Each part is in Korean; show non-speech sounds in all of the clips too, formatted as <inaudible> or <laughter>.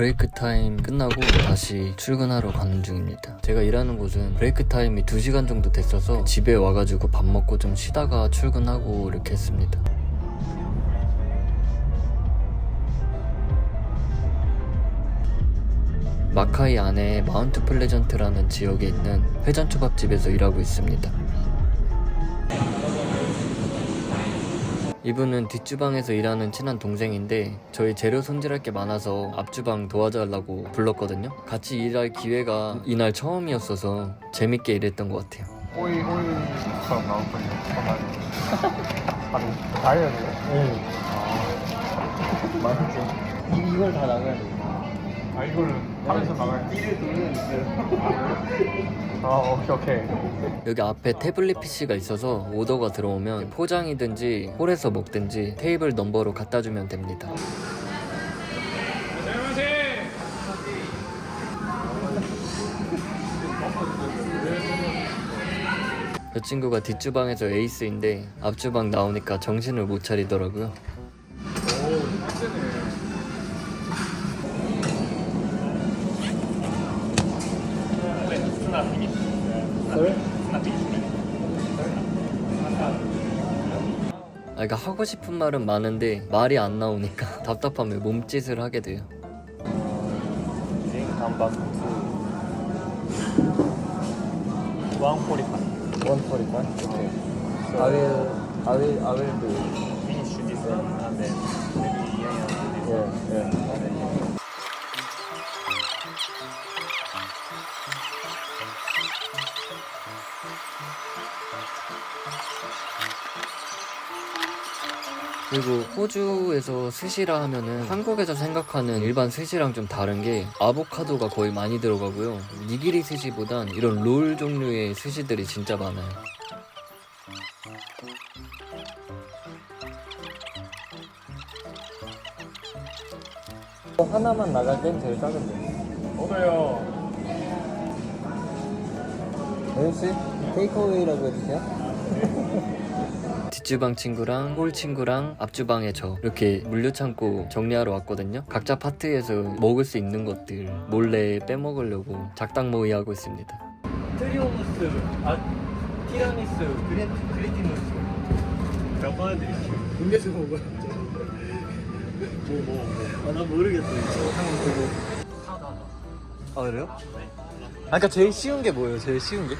브레이크 타임 끝나고 다시 출근하러 가는 중입니다. 제가 일하는 곳은 브레이크 타임이 2시간 정도 됐어서 집에 와가지고 밥 먹고 좀 쉬다가 출근하고 이렇게 했습니다. 마카이 안에 마운트 플레전트라는 지역에 있는 회전초밥집에서 일하고 있습니다. 이분은 뒷주방에서 일하는 친한 동생인데 저희 재료 손질할 게 많아서 앞주방 도와달라고 불렀거든요. 같이 일할 기회가 이날 처음이었어서 재밌게 일했던 것 같아요. 오이 오이 처럼 나올 거예요. 아니 <laughs> 다이어트요? 네. 맛있죠. 이, 이걸 다 나가야 돼. 아 이거를 하면서. 이를 돌리는 <laughs> 아 오케이 오케이. 여기 앞에 태블릿 PC가 있어서 오더가 들어오면 포장이든지 홀에서 먹든지 테이블 넘버로 갖다 주면 됩니다. 저 친구가 뒷주방에서 에이스인데 앞주방 나오니까 정신을 못 차리더라고요. 아, 그러니까 하고 싶은 말은 많은데 말이 안 나오니까 답답하면 몸짓을 하게 돼요. Think come back to 145. 145? Okay. I will, I will, I will do. Finish this one and then maybe yeah, yeah, do this Yeah, 그리고 호주에서 스시라 하면은 한국에서 생각하는 일반 스시랑 좀 다른 게 아보카도가 거의 많이 들어가고요. 니기리 스시보단 이런 롤 종류의 스시들이 진짜 많아요. 어, 하나만 나갈 땐 제일 작은데. 저도요. MC? 테이크어웨이라고 해주세요. <laughs> 뒷주방 친구랑 홀 친구랑 앞주방에 저 이렇게 물류 창고 정리하러 왔거든요. 각자 파트에서 먹을 수 있는 것들 몰래 빼먹으려고 작당 모의 하고 있습니다. 트리오무스, 아, 티라미수, 그레, 그레티무스. 몇 번에 드릴게요? 음료수 먹어요. 뭐, 뭐, 뭐. 아, 나 모르겠어. 한번 보고. 아, 그래요? 아, 그니까 제일 쉬운 게 뭐예요? 제일 쉬운 게?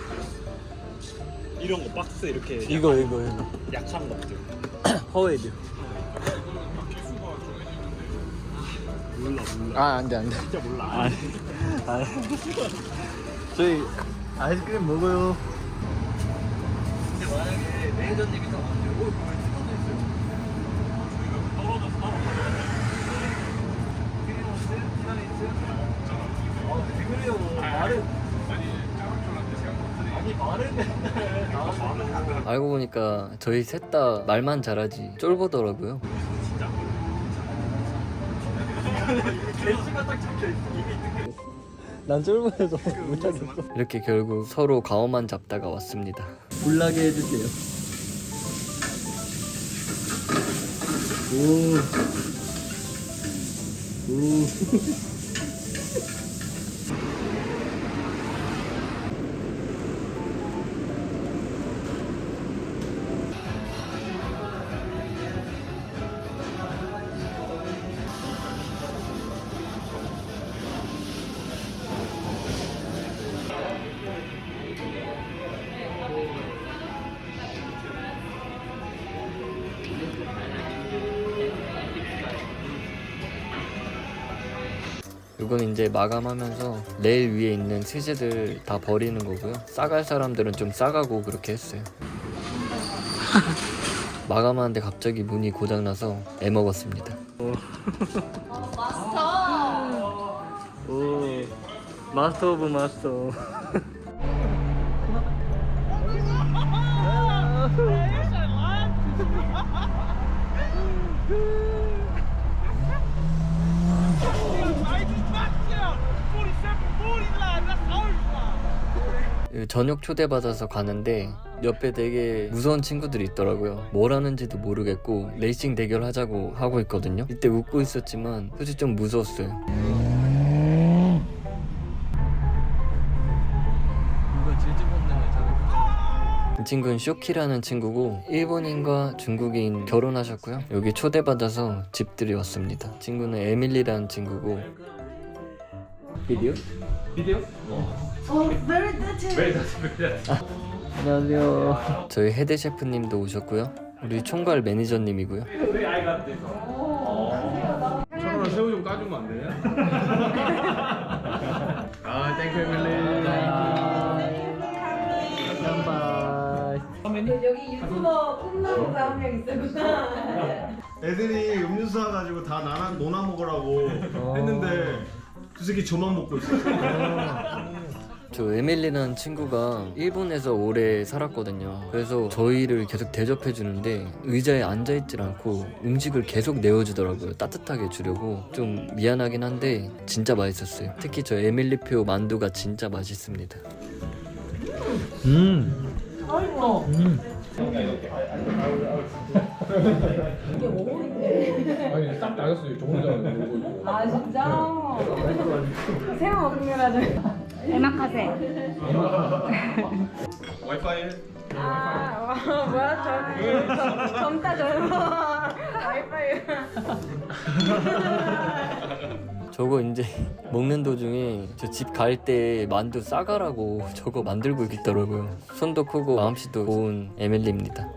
이런 거 박스 이렇게 이거, 이거, 이거. 약한 것들. <clears throat> 허웨이드. 몰라, 몰라. 아, 안 돼, 안 돼. 진짜 몰라. 아, 아, 저희 아이스크림 먹어요. 근데 만약에 매니저님이 더 먼저 올 보면 찍어져 있어요. 크리모스, 티라미수. 아, 왜 그래요? 말은 아니 말은 맨날 나와서 알고 보니까 저희 셋 다 말만 잘하지 쫄보더라고요. 난 쫄보해서 못하겠어. 이렇게 결국 서로 가오만 잡다가 왔습니다. 불나게 해주세요. 오. 오. 이건 이제 마감하면서 레일 위에 있는 스시들 다 버리는 거고요. 싸갈 사람들은 좀 싸가고 그렇게 했어요. <laughs> 마감하는데 갑자기 문이 고장나서 애 먹었습니다. 오. <laughs> 마스터 오브 마스터. <laughs> 그 저녁 초대받아서 가는데 옆에 되게 무서운 친구들이 있더라고요. 뭘 하는지도 모르겠고 레이싱 대결 하자고 하고 있거든요. 이때 웃고 있었지만 솔직히 좀 무서웠어요. 이 그 친구는 쇼키라는 친구고 일본인과 중국인 결혼하셨고요. 여기 초대받아서 집들이 왔습니다. 친구는 에밀리라는 친구고 비디오? 비디오? 어. Oh, very 안녕하세요. 저희 헤드 셰프님도 오셨고요. 우리 총괄 매니저님이고요. 왜 아이가 돼서? 저거랑 새우 좀 까주면 안 되냐? <laughs> 아, 땡큐 에밀리. 여기 유튜버 꿈나무가 한 명 있었구나. 애들이 음료수 사가지고 다 나나 노나 먹으라고 했는데 두 새끼 저만 먹고 있어. 저 에밀리라는 친구가 일본에서 오래 살았거든요. 그래서 저희를 계속 대접해 주는데 의자에 앉아 있질 않고 음식을 계속 내어주더라고요. 따뜻하게 주려고 좀 미안하긴 한데 진짜 맛있었어요. 특히 저 에밀리표 만두가 진짜 맛있습니다. 아니, 싹 나갔어요. 저 혼자 먹고. 아 진짜? 새우 먹는 거라죠. 대mak하세. 와이파이 아 와, 뭐야 저 젊- 젊다 젊어. 와이파이. 저거 이제 먹는 도중에 저 집 갈 때 만두 싸가라고 <laughs> 저거 만들고 있더라고요. 손도 크고 마음씨도 좋은 에밀리입니다.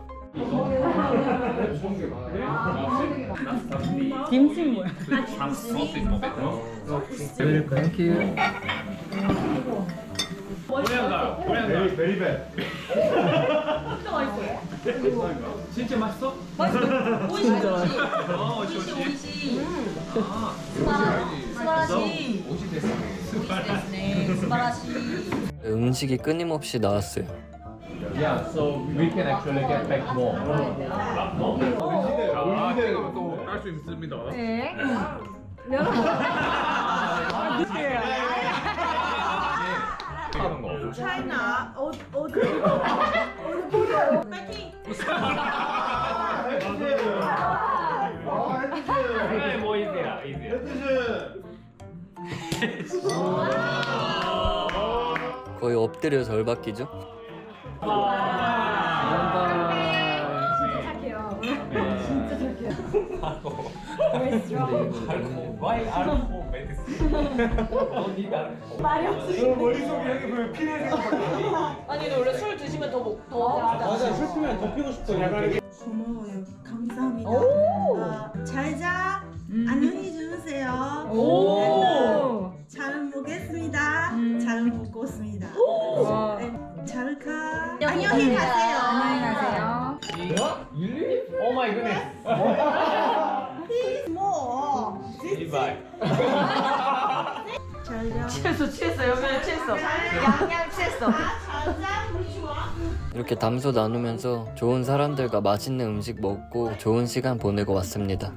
베리 베리 베. 진짜 맛있어? 음식이 끊임없이 나왔어요. Yeah, so we can actually get back more. 아, 지금 또깔수 있습니다. 네. 하는 거. 차이나 어 어디 어디 보세요. 파이팅. 네, 뭐 이제야, 이제. 거의 엎드려 절 받기죠? 착 Why alcohol medicine? Don't need alcohol. 말이 없으시. 머릿속에 여기 보면 피내 생각. 아니 근데 원래 술 드시면 더 먹, 더 맞아, 슬프면 더 피고 싶어. 고마워요. 감사합니다. 잘 자. 안녕히 주무세요. 오. 잘 먹겠습니다. 잘 먹고 있습니다. 네, 잘 가. 안녕히 가세요. 취했어 양양 취했어. 이렇게 담소 나누면서 좋은 사람들과 맛있는 음식 먹고 좋은 시간 보내고 왔습니다.